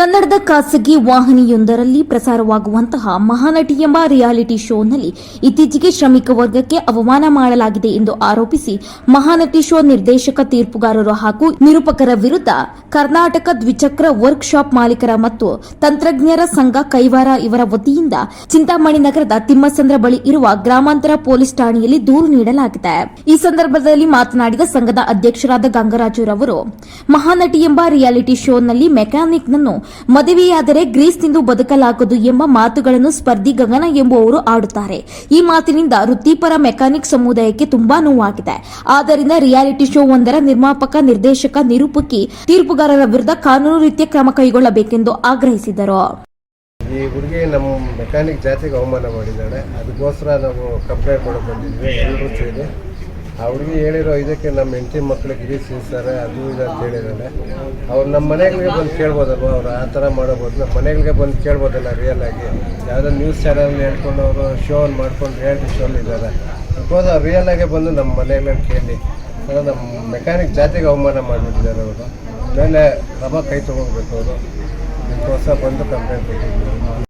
ಕನ್ನಡದ ಖಾಸಗಿ ವಾಹಿನಿಯೊಂದರಲ್ಲಿ ಪ್ರಸಾರವಾಗುವಂತಹ ಮಹಾನಟಿ ಎಂಬ ರಿಯಾಲಿಟಿ ಶೋನಲ್ಲಿ ಇತ್ತೀಚೆಗೆ ಶ್ರಮಿಕ ವರ್ಗಕ್ಕೆ ಅವಮಾನ ಮಾಡಲಾಗಿದೆ ಎಂದು ಆರೋಪಿಸಿ ಮಹಾನಟಿ ಶೋ ನಿರ್ದೇಶಕ, ತೀರ್ಪುಗಾರರು ಹಾಗೂ ನಿರೂಪಕರ ವಿರುದ್ಧ ಕರ್ನಾಟಕ ದ್ವಿಚಕ್ರ ವರ್ಕ್ಶಾಪ್ ಮಾಲೀಕರ ಮತ್ತು ತಂತ್ರಜ್ಞರ ಸಂಘ ಕೈವಾರ ಇವರ ವತಿಯಿಂದ ಚಿಂತಾಮಣಿ ನಗರದ ತಿಮ್ಮಸಂದ್ರ ಬಳಿ ಇರುವ ಗ್ರಾಮಾಂತರ ಪೊಲೀಸ್ ಠಾಣೆಯಲ್ಲಿ ದೂರು ನೀಡಲಾಗಿದೆ. ಈ ಸಂದರ್ಭದಲ್ಲಿ ಮಾತನಾಡಿದ ಸಂಘದ ಅಧ್ಯಕ್ಷರಾದ ಗಂಗರಾಜುರವರು ಮಹಾನಟಿ ಎಂಬ ರಿಯಾಲಿಟಿ ಶೋನಲ್ಲಿ ಮೆಕ್ಯಾನಿಕ್ನನ್ನು ಮದುವೆಯಾದರೆ ಗ್ರೀಸ್ ತಿಂದು ಬದುಕಲಾಗದು ಎಂಬ ಮಾತುಗಳನ್ನು ಸ್ಪರ್ಧಿ ಗಗನ ಎಂಬುವವರು ಆಡುತ್ತಾರೆ. ಈ ಮಾತಿನಿಂದ ವೃತ್ತಿಪರ ಮೆಕ್ಯಾನಿಕ್ ಸಮುದಾಯಕ್ಕೆ ತುಂಬಾ ನೋವಾಗಿದೆ. ಆದ್ದರಿಂದ ರಿಯಾಲಿಟಿ ಶೋ ಒಂದರ ನಿರ್ಮಾಪಕ, ನಿರ್ದೇಶಕ ನಿರೂಪಕಿ ತೀರ್ಪುಗಾರರ ವಿರುದ್ಧ ಕಾನೂನು ರೀತಿಯ ಕ್ರಮ ಕೈಗೊಳ್ಳಬೇಕೆಂದು ಆಗ್ರಹಿಸಿದರು. ಈ ಹುಡುಗಿ ನಮ್ಮ ಮೆಕ್ಯಾನಿಕ್ ಜಾತಿಗೆ ಅವಮಾನ ಮಾಡಿದ್ದಾಳೆ. ಅದಕ್ಕೋಸ್ಕರ ನಾವು ಕಂಪ್ಲೇಂಟ್ ಬಂದಿದ್ವಿ ಎಲ್ಲರೂ ಸೇರಿ ಆ ಹೇಳಿರೋ ಇದಕ್ಕೆ ನಮ್ಮ ಹೆಂಡತಿ ಮಕ್ಕಳು ಗಿರಿ ಸಿಗ್ತಾರೆ ಅದು ಇದು ಅಂತ ಹೇಳಿದ್ದಾರೆ ಅವ್ರು ನಮ್ಮ ಮನೆಗಳಿಗೆ ಬಂದು ಕೇಳ್ಬೋದಲ್ವ? ಅವ್ರು ಆ ಥರ ಮಾಡಬೋದು. ನಮ್ಮ ಮನೆಗಳಿಗೆ ಬಂದು ಕೇಳ್ಬೋದಲ್ಲ ರಿಯಲ್ ಆಗಿ. ಯಾವುದೋ ನ್ಯೂಸ್ ಚಾನಲ್ ಹೇಳ್ಕೊಂಡು ಅವರು ಶೋ ಮಾಡ್ಕೊಂಡು ರಿಯಾಲಿಟಿ ಶೋಲ್ಲಿ ಇದ್ದಾರೆ. ಅವ್ರು ರಿಯಲ್ ಆಗೇ ಬಂದು ನಮ್ಮ ಮನೆಯಲ್ಲೇ ಕೇಳಿ. ಅಂದರೆ ನಮ್ಮ ಮೆಕ್ಯಾನಿಕ್ ಜಾತಿಗೆ ಅವಮಾನ ಮಾಡಿಬಿಟ್ಟಿದ್ದಾರೆ ಅವರು. ಮೇಲೆ ಕ್ರಮ ಕೈ ತೊಗೊಳ್ಬೇಕು ಅವರು. ಇದಕ್ಕೋಸ್ಕರ ಬಂದು ಕಂಪ್ಲೇಂಟ್ ಕೊಟ್ಟಿದ್ದೀವಿ